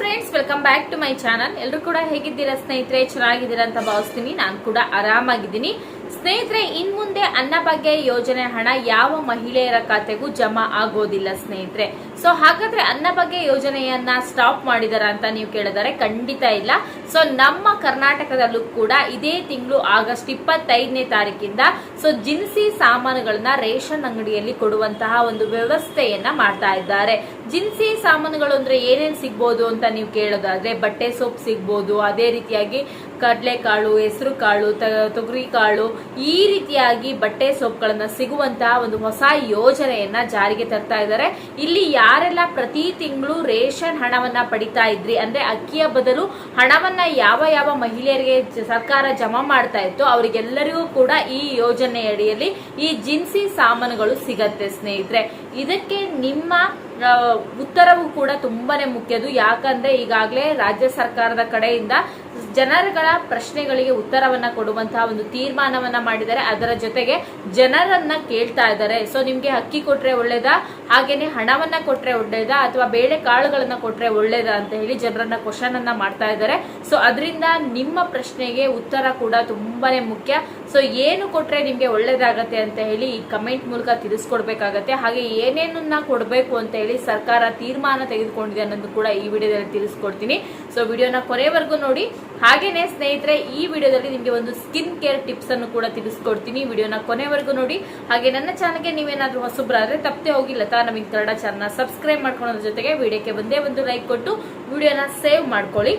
Friends welcome back to my channel ಎಲ್ಲರೂ ಕೂಡ ಹೇಗಿದ್ದೀರಾ ಸ್ನೇಹಿತರೆ? ಚೆನ್ನಾಗಿದ್ದೀರಾ ಅಂತ ಭಾವಿಸ್ತೀನಿ. ನಾನು ಕೂಡ ಆರಾಮಾಗಿದ್ದೀನಿ. ಸ್ನೇಹಿತರೆ, ಇನ್ ಮುಂದೆ ಅನ್ನಭಾಗ್ಯ ಯೋಜನೆ, ಹಣ ಯಾವ ಮಹಿಳೆಯರ ಖಾತೆಗೂ ಜಮಾ ಆಗೋದಿಲ್ಲ ಸ್ನೇಹಿತರೆ. ಸೊ ಹಾಗಾದ್ರೆ ಅನ್ನ ಬಗ್ಗೆ ಯೋಜನೆಯನ್ನ ಸ್ಟಾಪ್ ಮಾಡಿದಾರ ಅಂತ ನೀವು ಕೇಳಿದರೆ ಖಂಡಿತ ಇಲ್ಲ. ಸೊ ನಮ್ಮ ಕರ್ನಾಟಕದಲ್ಲೂ ಕೂಡ ಇದೇ ತಿಂಗಳು ಆಗಸ್ಟ್ ಇಪ್ಪತ್ತೈದನೇ ತಾರೀಕಿಂದ ಸೊ ಜಿನ್ಸಿ ಸಾಮಾನುಗಳನ್ನ ರೇಷನ್ ಅಂಗಡಿಯಲ್ಲಿ ಕೊಡುವಂತಹ ಒಂದು ವ್ಯವಸ್ಥೆಯನ್ನ ಮಾಡ್ತಾ ಇದ್ದಾರೆ. ಜಿನ್ಸಿ ಸಾಮಾನುಗಳು ಅಂದ್ರೆ ಏನೇನ್ ಸಿಗ್ಬೋದು ಅಂತ ನೀವು ಕೇಳೋದಾದ್ರೆ ಬಟ್ಟೆ ಸೋಪ್ ಸಿಗ್ಬೋದು, ಅದೇ ರೀತಿಯಾಗಿ ಕಡಲೆಕಾಳು ಹೆಸರು ಕಾಳು ತೊಗರಿ ಕಾಳು ಈ ರೀತಿಯಾಗಿ ಬಟ್ಟೆ ಸೋಪ್ಗಳನ್ನ ಸಿಗುವಂತಹ ಒಂದು ಹೊಸ ಯೋಜನೆಯನ್ನ ಜಾರಿಗೆ ತರ್ತಾ ಇದ್ದಾರೆ. ಇಲ್ಲಿ ಯಾರೆಲ್ಲ ಪ್ರತಿ ತಿಂಗಳು ರೇಷನ್ ಹಣವನ್ನ ಪಡಿತಾ ಇದ್ರಿ? ಅಂದ್ರೆ ಅಕ್ಕಿಯ ಬದಲು ಹಣವನ್ನ ಯಾವ ಯಾವ ಮಹಿಳೆಯರಿಗೆ ಸರ್ಕಾರ ಜಮಾ ಮಾಡ್ತಾ ಇತ್ತು ಅವರಿಗೆಲ್ಲರಿಗೂ ಕೂಡ ಈ ಯೋಜನೆ ಅಡಿಯಲ್ಲಿ ಈ ಜಿನ್ಸಿ ಸಾಮಾನುಗಳು ಸಿಗತ್ತೆ ಸ್ನೇಹಿತರೆ. ಇದಕ್ಕೆ ನಿಮ್ಮ ಉತ್ತರವು ಕೂಡ ತುಂಬಾನೇ ಮುಖ್ಯದು ಯಾಕಂದ್ರೆ ಈಗಾಗಲೇ ರಾಜ್ಯ ಸರ್ಕಾರದ ಕಡೆಯಿಂದ ಜನರುಗಳ ಪ್ರಶ್ನೆಗಳಿಗೆ ಉತ್ತರವನ್ನ ಕೊಡುವಂತಹ ಒಂದು ತೀರ್ಮಾನವನ್ನ ಮಾಡಿದ್ದಾರೆ. ಅದರ ಜೊತೆಗೆ ಜನರನ್ನ ಕೇಳ್ತಾ ಇದ್ದಾರೆ. ಸೊ ನಿಮ್ಗೆ ಅಕ್ಕಿ ಕೊಟ್ರೆ ಒಳ್ಳೇದಾ? ಹಾಗೇನೆ ಹಣವನ್ನ ಕೊಟ್ರೆ ಒಳ್ಳೇದಾ? ಅಥವಾ ಬೇಳೆ ಕಾಳುಗಳನ್ನ ಕೊಟ್ರೆ ಒಳ್ಳೇದಾ ಅಂತ ಹೇಳಿ ಜನರನ್ನ ಕ್ವಶನ್ ಅನ್ನ ಮಾಡ್ತಾ ಇದ್ದಾರೆ. ಸೊ ಅದರಿಂದ ನಿಮ್ಮ ಪ್ರಶ್ನೆಗೆ ಉತ್ತರ ಕೂಡ ತುಂಬಾನೇ ಮುಖ್ಯ. ಸೊ ಏನು ಕೊಟ್ರೆ ನಿಮ್ಗೆ ಒಳ್ಳೇದಾಗತ್ತೆ ಅಂತ ಹೇಳಿ ಈ ಕಮೆಂಟ್ ಮೂಲಕ ತಿಳಿಸ್ಕೊಡ್ಬೇಕಾಗತ್ತೆ. ಹಾಗೆ ಏನೇನನ್ನ ಕೊಡಬೇಕು ಅಂತ ಹೇಳಿ ಸರ್ಕಾರ ತೀರ್ಮಾನ ತೆಗೆದುಕೊಂಡಿದೆ ಅನ್ನೋದು ಕೂಡ ಈ ವಿಡಿಯೋದಲ್ಲಿ ತಿಳಿಸ್ಕೊಡ್ತೀನಿ. ಸೊ ವಿಡಿಯೋನ ಕೊನೆವರೆಗೂ ನೋಡಿ. ಹಾಗೇನೆ ಸ್ನೇಹಿತರೆ, ಈ ವಿಡಿಯೋದಲ್ಲಿ ನಿಮಗೆ ಒಂದು ಸ್ಕಿನ್ ಕೇರ್ ಟಿಪ್ಸ್ ಅನ್ನು ಕೂಡ ತಿಳಿಸ್ಕೊಡ್ತೀನಿ. ವಿಡಿಯೋನ ಕೊನೆವರೆಗೂ ನೋಡಿ. ಹಾಗೆ ನನ್ನ ಚಾನಲ್ಗೆ ನೀವೇನಾದ್ರೂ ಹೊಸಬ್ರಾದ್ರೆ ತಪ್ಪದೆ ಹೋಗಿ ಲತಾ ನಮಗೆ ಕನ್ನಡ ಚಾನಲ್ ಸಬ್ಸ್ಕ್ರೈಬ್ ಮಾಡ್ಕೊಳ್ಳೋದ್ರ ಜೊತೆಗೆ ವಿಡಿಯೋಕ್ಕೆ ಒಂದೇ ಒಂದು ಲೈಕ್ ಕೊಟ್ಟು ವಿಡಿಯೋನ ಸೇವ್ ಮಾಡ್ಕೊಳ್ಳಿ.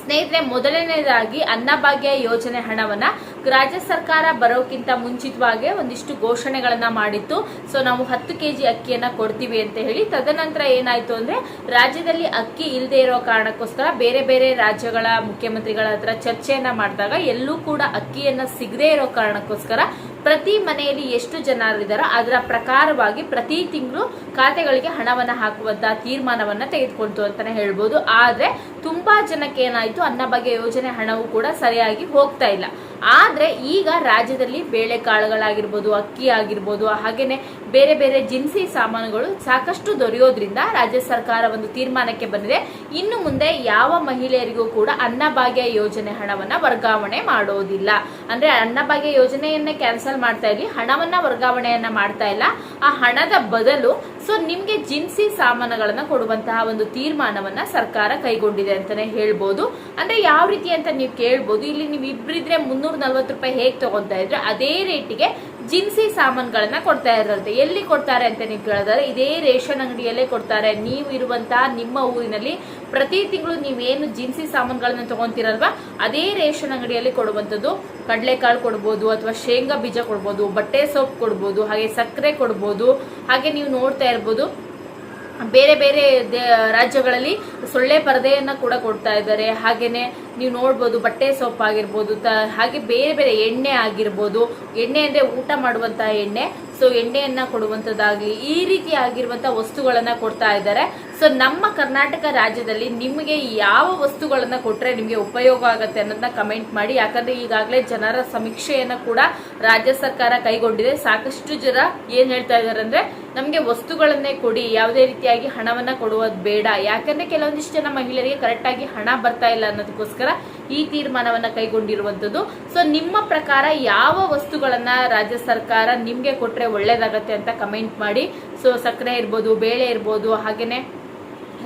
ಸ್ನೇಹಿತರೆ, ಮೊದಲನೇದಾಗಿ ಅನ್ನಭಾಗ್ಯ ಯೋಜನೆ ಹಣವನ್ನ ರಾಜ್ಯ ಸರ್ಕಾರ ಬರೋಕ್ಕಿಂತ ಮುಂಚಿತವಾಗಿ ಒಂದಿಷ್ಟು ಘೋಷಣೆಗಳನ್ನ ಮಾಡಿತ್ತು. ಸೊ ನಾವು ಹತ್ತು ಕೆಜಿ ಅಕ್ಕಿಯನ್ನ ಕೊಡ್ತೀವಿ ಅಂತ ಹೇಳಿ ತದನಂತರ ಏನಾಯ್ತು ಅಂದ್ರೆ ರಾಜ್ಯದಲ್ಲಿ ಅಕ್ಕಿ ಇಲ್ಲದೆ ಇರೋ ಕಾರಣಕ್ಕೋಸ್ಕರ ಬೇರೆ ಬೇರೆ ರಾಜ್ಯಗಳ ಮುಖ್ಯಮಂತ್ರಿಗಳ ಹತ್ರ ಚರ್ಚೆಯನ್ನ ಮಾಡಿದಾಗ ಎಲ್ಲೂ ಕೂಡ ಅಕ್ಕಿಯನ್ನ ಸಿಗದೇ ಇರೋ ಕಾರಣಕ್ಕೋಸ್ಕರ ಪ್ರತಿ ಮನೆಯಲ್ಲಿ ಎಷ್ಟು ಜನರಿದ್ದಾರೋ ಅದರ ಪ್ರಕಾರವಾಗಿ ಪ್ರತಿ ತಿಂಗಳು ಖಾತೆಗಳಿಗೆ ಹಣವನ್ನ ಹಾಕುವಂತಹ ತೀರ್ಮಾನವನ್ನ ತೆಗೆದುಕೊಳ್ತು ಅಂತಾನೆ ಹೇಳ್ಬೋದು. ಆದ್ರೆ ತುಂಬಾ ಜನಕ್ಕೆ ಏನಾಯ್ತು ಅನ್ನಭಾಗ್ಯ ಯೋಜನೆ ಹಣವು ಕೂಡ ಸರಿಯಾಗಿ ಹೋಗ್ತಾ ಇಲ್ಲ. ಆದ್ರೆ ಈಗ ರಾಜ್ಯದಲ್ಲಿ ಬೇಳೆಕಾಳುಗಳಾಗಿರ್ಬೋದು ಅಕ್ಕಿ ಆಗಿರ್ಬೋದು ಹಾಗೆಯೇ ಬೇರೆ ಬೇರೆ ಜಿನ್ಸಿ ಸಾಮಾನುಗಳು ಸಾಕಷ್ಟು ದೊರೆಯೋದ್ರಿಂದ ರಾಜ್ಯ ಸರ್ಕಾರ ಒಂದು ತೀರ್ಮಾನಕ್ಕೆ ಬಂದಿದೆ. ಇನ್ನು ಮುಂದೆ ಯಾವ ಮಹಿಳೆಯರಿಗೂ ಕೂಡ ಅನ್ನಭಾಗ್ಯ ಯೋಜನೆ ಹಣವನ್ನ ವರ್ಗಾವಣೆ ಮಾಡೋದಿಲ್ಲ. ಅಂದ್ರೆ ಅನ್ನಭಾಗ್ಯ ಯೋಜನೆಯನ್ನೇ ಕ್ಯಾನ್ಸಲ್ ಮಾಡ್ತಾ ಇರಲಿ, ಹಣವನ್ನ ವರ್ಗಾವಣೆಯನ್ನ ಮಾಡ್ತಾ ಇಲ್ಲ. ಆ ಹಣದ ಬದಲು ಸೊ ನಿಮ್ಗೆ ಜಿನ್ಸಿ ಸಾಮಾನುಗಳನ್ನ ಕೊಡುವಂತಹ ಒಂದು ತೀರ್ಮಾನವನ್ನ ಸರ್ಕಾರ ಕೈಗೊಂಡಿದೆ ಅಂತಾನೆ ಹೇಳ್ಬೋದು. ಅಂದ್ರೆ ಯಾವ ರೀತಿ ಅಂತ ನೀವು ಕೇಳ್ಬೋದು. ಇಲ್ಲಿ ನೀವು ಇಬ್ರಿದ್ರೆ ಮುನ್ನೂರ ನಲ್ವತ್ತು ರೂಪಾಯಿ ಹೇಗೆ ತಗೊಂತಾ ಇದ್ರೆ, ಅದೇ ರೇಟಿಗೆ ಜಿನ್ಸಿ ಸಾಮಾನುಗಳನ್ನ ಕೊಡ್ತಾ ಇರುತ್ತೆ ಎಲ್ಲಿ ಕೊಡ್ತಾರೆ ಅಂತ ನೀವು ಕೇಳಿದ್ರೆ, ಇದೇ ರೇಷನ್ ಅಂಗಡಿಯಲ್ಲೇ ಕೊಡ್ತಾರೆ. ನೀವು ಇರುವಂತಹ ನಿಮ್ಮ ಊರಿನಲ್ಲಿ ಪ್ರತಿ ತಿಂಗಳು ನೀವೇನು ಜಿನ್ಸಿ ಸಾಮಾನುಗಳನ್ನ ತಗೊಂತಿರಲ್ವಾ, ಅದೇ ರೇಷನ್ ಅಂಗಡಿಯಲ್ಲಿ ಕೊಡುವಂಥದ್ದು. ಕಡಲೆಕಾಳು ಕೊಡ್ಬೋದು, ಅಥವಾ ಶೇಂಗಾ ಬೀಜ ಕೊಡ್ಬೋದು, ಬಟ್ಟೆ ಸೋಪ್ ಕೊಡ್ಬೋದು, ಹಾಗೆ ಸಕ್ಕರೆ ಕೊಡ್ಬೋದು, ಹಾಗೆ ನೀವು ನೋಡ್ತಾ ಇರ್ಬೋದು. ಬೇರೆ ಬೇರೆ ರಾಜ್ಯಗಳಲ್ಲಿ ಸೊಳ್ಳೆ ಪರದೆಯನ್ನ ಕೂಡ ಕೊಡ್ತಾ ಇದ್ದಾರೆ. ಹಾಗೇನೆ ನೀವು ನೋಡ್ಬೋದು, ಬಟ್ಟೆ ಸೋಪ್ ಆಗಿರ್ಬೋದು, ತ- ಹಾಗೆ ಬೇರೆ ಬೇರೆ ಎಣ್ಣೆ ಆಗಿರ್ಬೋದು. ಎಣ್ಣೆ ಅಂದ್ರೆ ಊಟ ಮಾಡುವಂತಹ ಎಣ್ಣೆ. ಸೊ ಎಣ್ಣೆಯನ್ನ ಕೊಡುವಂಥದ್ದಾಗ್ಲಿ ಈ ರೀತಿ ಆಗಿರುವಂಥ ವಸ್ತುಗಳನ್ನ ಕೊಡ್ತಾ ಇದ್ದಾರೆ. ಸೊ ನಮ್ಮ ಕರ್ನಾಟಕ ರಾಜ್ಯದಲ್ಲಿ ನಿಮಗೆ ಯಾವ ವಸ್ತುಗಳನ್ನ ಕೊಟ್ರೆ ನಿಮಗೆ ಉಪಯೋಗ ಆಗುತ್ತೆ ಅನ್ನೋದನ್ನ ಕಮೆಂಟ್ ಮಾಡಿ. ಯಾಕಂದ್ರೆ ಈಗಾಗಲೇ ಜನರ ಸಮೀಕ್ಷೆಯನ್ನ ಕೂಡ ರಾಜ್ಯ ಸರ್ಕಾರ ಕೈಗೊಂಡಿದೆ. ಸಾಕಷ್ಟು ಜನ ಏನು ಹೇಳ್ತಾ ಇದ್ದಾರೆ ಅಂದ್ರೆ, ನಮಗೆ ವಸ್ತುಗಳನ್ನೇ ಕೊಡಿ, ಯಾವುದೇ ರೀತಿಯಾಗಿ ಹಣವನ್ನ ಕೊಡುವುದು ಬೇಡ. ಯಾಕಂದ್ರೆ ಕೆಲವೊಂದಿಷ್ಟು ಜನ ಮಹಿಳೆಯರಿಗೆ ಕರೆಕ್ಟಾಗಿ ಹಣ ಬರ್ತಾ ಇಲ್ಲ ಅನ್ನೋದಕ್ಕೋಸ್ಕರ ಈ ತೀರ್ಮಾನವನ್ನ ಕೈಗೊಂಡಿರುವಂತದ್ದು. ಸೊ ನಿಮ್ಮ ಪ್ರಕಾರ ಯಾವ ವಸ್ತುಗಳನ್ನ ರಾಜ್ಯ ಸರ್ಕಾರ ನಿಮ್ಗೆ ಕೊಟ್ರೆ ಒಳ್ಳೇದಾಗತ್ತೆ ಅಂತ ಕಮೆಂಟ್ ಮಾಡಿ. ಸೊ ಸಕ್ಕರೆ ಇರ್ಬೋದು, ಬೇಳೆ ಇರ್ಬೋದು, ಹಾಗೇನೆ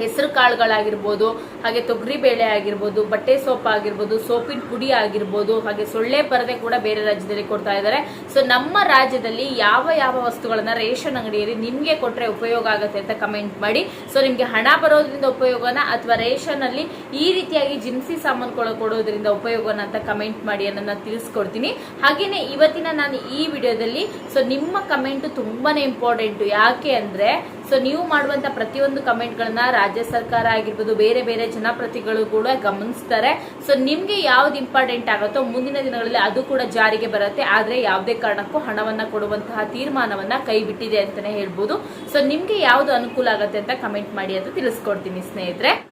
ಹೆಸರು ಕಾಳುಗಳಾಗಿರ್ಬೋದು, ಹಾಗೆ ತೊಗರಿ ಬೇಳೆ ಆಗಿರ್ಬೋದು, ಬಟ್ಟೆ ಸೋಪ್ ಆಗಿರ್ಬೋದು, ಸೋಪಿನ ಪುಡಿ ಆಗಿರ್ಬೋದು, ಹಾಗೆ ಸೊಳ್ಳೆ ಪರದೆ ಕೂಡ ಬೇರೆ ರಾಜ್ಯದಲ್ಲಿ ಕೊಡ್ತಾ ಇದ್ದಾರೆ. ಸೊ ನಮ್ಮ ರಾಜ್ಯದಲ್ಲಿ ಯಾವ ಯಾವ ವಸ್ತುಗಳನ್ನ ರೇಷನ್ ಅಂಗಡಿಯಲ್ಲಿ ನಿಮ್ಗೆ ಕೊಟ್ರೆ ಉಪಯೋಗ ಆಗುತ್ತೆ ಅಂತ ಕಮೆಂಟ್ ಮಾಡಿ. ಸೊ ನಿಮ್ಗೆ ಹಣ ಬರೋದ್ರಿಂದ ಉಪಯೋಗನ ಅಥವಾ ರೇಷನ್ ಅಲ್ಲಿ ಈ ರೀತಿಯಾಗಿ ಜಿನ್ಸಿ ಸಾಮಾನುಗಳು ಕೊಡೋದ್ರಿಂದ ಉಪಯೋಗನ ಅಂತ ಕಮೆಂಟ್ ಮಾಡಿ ಅನ್ನೋದನ್ನ ತಿಳಿಸ್ಕೊಡ್ತೀನಿ. ಹಾಗೇನೆ ಇವತ್ತಿನ ನಾನು ಈ ವಿಡಿಯೋದಲ್ಲಿ ಸೊ ನಿಮ್ಮ ಕಮೆಂಟ್ ತುಂಬಾನೇ ಇಂಪಾರ್ಟೆಂಟ್ ಯಾಕೆ ಅಂದ್ರೆ ಸೊ ನೀವು ಮಾಡುವಂತ ಪ್ರತಿಯೊಂದು ಕಮೆಂಟ್ಗಳನ್ನ ರಾಜ್ಯ ಸರ್ಕಾರ ಆಗಿರ್ಬೋದು ಬೇರೆ ಬೇರೆ ಜನಪ್ರತಿಗಳು ಕೂಡ ಗಮನಿಸ್ತಾರೆ. ಸೊ ನಿಮ್ಗೆ ಯಾವ್ದು ಇಂಪಾರ್ಟೆಂಟ್ ಆಗುತ್ತೋ ಮುಂದಿನ ದಿನಗಳಲ್ಲಿ ಅದು ಕೂಡ ಜಾರಿಗೆ ಬರುತ್ತೆ. ಆದ್ರೆ ಯಾವುದೇ ಕಾರಣಕ್ಕೂ ಹಣವನ್ನ ಕೊಡುವಂತಹ ತೀರ್ಮಾನವನ್ನ ಕೈ ಬಿಟ್ಟಿದೆ ಅಂತಾನೆ ಹೇಳ್ಬೋದು. ಸೊ ನಿಮ್ಗೆ ಯಾವ್ದು ಅನುಕೂಲ ಆಗುತ್ತೆ ಅಂತ ಕಮೆಂಟ್ ಮಾಡಿ ಅಂತ ತಿಳಿಸ್ಕೊಡ್ತೀನಿ ಸ್ನೇಹಿತರೆ.